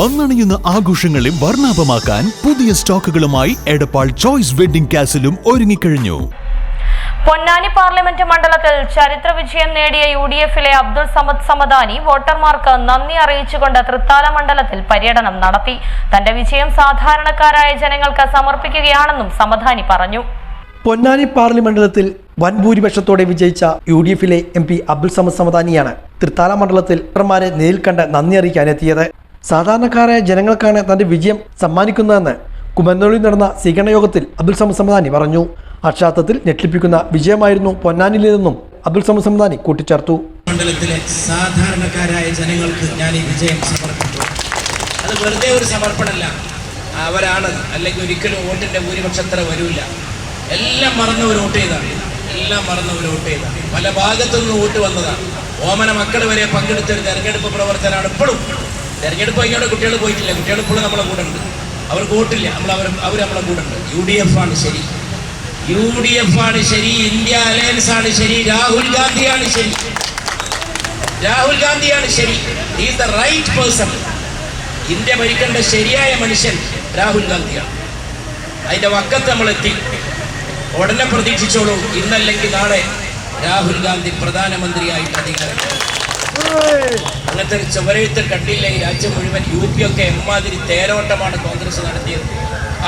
വന്നണിയുന്ന ആഘോഷങ്ങളെ വർണാഭമാക്കാൻ പുതിയ സ്റ്റോക്കുകളുമായി എടപ്പാൾ ചോയ്സ് വെഡിംഗ് കാസിലും ഒരുങ്ങിക്കഴിഞ്ഞു. പൊന്നാനി പാർലമെന്റ് മണ്ഡലത്തിൽ ചരിത്ര വിജയം നേടിയ യു ഡി എഫിലെ അബ്ദുൾ സമദ് സമദാനി വോട്ടർമാർക്ക് നന്ദി അറിയിച്ചുകൊണ്ട് തൃത്താല മണ്ഡലത്തിൽ പര്യടനം നടത്തി. തന്റെ വിജയം സാധാരണക്കാരായ ജനങ്ങൾക്ക് സമർപ്പിക്കുകയാണെന്നും സമദാനി പറഞ്ഞു. പൊന്നാനി പാർലി മണ്ഡലത്തിൽ വൻ ഭൂരിപക്ഷത്തോടെ വിജയിച്ച യു ഡി എഫിലെ എം പി അബ്ദുൾ സമദ് സമദാനിയാണ് തൃത്താല മണ്ഡലത്തിൽ വോട്ടർമാരെ നേരിൽ കണ്ട് നന്ദി അറിയിക്കാനെത്തിയത്. സാധാരണക്കാരായ ജനങ്ങൾക്കാണ് തന്റെ വിജയം സമ്മാനിക്കുന്നതെന്ന് കുമന്നൂരിൽ നടന്ന സ്വീകരണ യോഗത്തിൽ അബ്ദുൾ സമദ് സമദാനി പറഞ്ഞു. അക്ഷാർത്ഥത്തിൽ ഞെട്ടിപ്പിക്കുന്ന വിജയമായിരുന്നു പൊന്നാനിയിൽ നിന്നും അബ്ദുൾ സമദ് സമദാനി കൂട്ടിച്ചേർത്തു. മണ്ഡലത്തിലെ സാധാരണക്കാരായ ജനങ്ങൾക്ക് ഞാൻ ഈ വിജയം സമർപ്പിച്ചു. അത് വെറുതെ ഒരു സമർപ്പണമല്ല. അവരാണ് അല്ലെങ്കിൽ ഒരിക്കലും വോട്ടിന്റെ ഭൂരിപക്ഷത്ര വരില്ല. എല്ലാം മറന്നവർ വോട്ട് ചെയ്താണ്. എല്ലാം മറന്നവർ വോട്ട് ചെയ്താണ്. പല ഭാഗത്തു നിന്ന് വോട്ട് വന്നതാണ്. ഓമന മക്കൾ വരെ പങ്കെടുത്ത ഒരു തെരഞ്ഞെടുപ്പ് പ്രവർത്തനമാണ് ഇപ്പോഴും. തെരഞ്ഞെടുപ്പ് കഴിഞ്ഞോടെ കുട്ടികൾ പോയിട്ടില്ല. കുട്ടികൾ ഇപ്പോൾ നമ്മളെ കൂടെ ഉണ്ട്. അവർക്ക് വോട്ടില്ല. നമ്മൾ അവർ അവർ നമ്മളെ കൂടെ ഉണ്ട്. യു ഡി എഫ് ആണ് ശരി. യു ഡി എഫ് ആണ് ശരി. ഇന്ത്യ അലയൻസ് ആണ് ശരി. രാഹുൽ ഗാന്ധിയാണ് ശരി. രാഹുൽ ഗാന്ധിയാണ് ശരി. Is the right person India ഭരിക്കേണ്ട ശരിയായ മനുഷ്യൻ രാഹുൽ ഗാന്ധിയാണ് അതിന്റെ വക്കത്ത് നമ്മൾ എത്തി. ഉടനെ പ്രതീക്ഷിച്ചോളൂ. ഇന്നല്ലെങ്കിൽ നാളെ രാഹുൽ ഗാന്ധി പ്രധാനമന്ത്രിയായിട്ട് അധികാരം അങ്ങനത്തെ ഒരു ചുവരെഴുത്ത് കണ്ടില്ല. ഈ രാജ്യം മുഴുവൻ യു പി ഒക്കെ എമ്മാതിരി തേരോട്ടമാണ് കോൺഗ്രസ് നടത്തിയത്.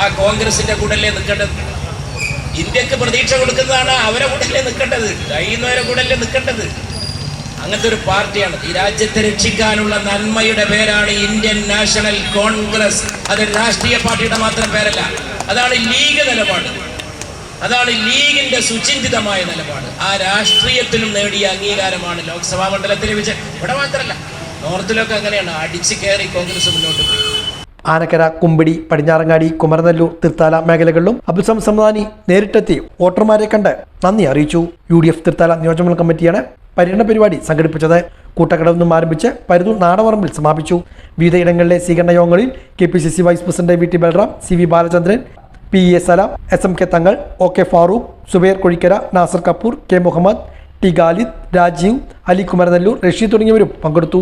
ആ കോൺഗ്രസിന്റെ കൂടല്ലേ നിൽക്കേണ്ടത്? ഇന്ത്യയ്ക്ക് പ്രതീക്ഷ കൊടുക്കുന്നതാണ് അവരെ കൂടല്ലേ നിൽക്കേണ്ടത്? കഴിയുന്നവരെ കൂടല്ലേ നിൽക്കേണ്ടത്? അങ്ങനത്തെ ഒരു പാർട്ടിയാണ്. ഈ രാജ്യത്തെ രക്ഷിക്കാനുള്ള നന്മയുടെ പേരാണ് ഇന്ത്യൻ നാഷണൽ കോൺഗ്രസ്. അതൊരു രാഷ്ട്രീയ പാർട്ടിയുടെ മാത്രം പേരല്ല. അതാണ് ലീഗ് നിലപാട്. അതാണ് ലീഗിന്റെ സുചിന്തിതമായ നിലപാട്. ആ രാഷ്ട്രീയത്തിലും നേടിയ അംഗീകാരമാണ് ലോക്സഭാ മണ്ഡലത്തിലെ വിജയം. ഇവിടെ മാത്രമല്ല നോർത്തിലൊക്കെ അങ്ങനെയാണ്. അടിച്ചു കയറി കോൺഗ്രസ് മുന്നോട്ട് പോയി. ആനക്കര കുമ്പിടി പടിഞ്ഞാറങ്ങാടി കുമരനെല്ലൂർ തൃത്താല മേഖലകളിലും സമദ് സമദാനി നേരിട്ടെത്തി വോട്ടർമാരെ കണ്ട് നന്ദി അറിയിച്ചു. യു ഡി എഫ് തൃത്താല നിയോജകമണ്ഡലം കമ്മിറ്റിയാണ് പര്യടന പരിപാടി സംഘടിപ്പിച്ചത്. കൂട്ടക്കടവിൽ നിന്നും ആരംഭിച്ച് പരുതൂർ നാടവറമ്പിൽ സമാപിച്ചു. വിവിധ ഇടങ്ങളിലെ സ്വീകരണ യോഗങ്ങളിൽ K P C C vice president V T Balram C V Balachandran P A Salam S M K Thangal O K Farooq Subair Kozhikkara Nasar Kapoor K Muhammad T Khalid Rajeev Ali Kumaranellur Rasheed തുടങ്ങിയവരും പങ്കെടുത്തു.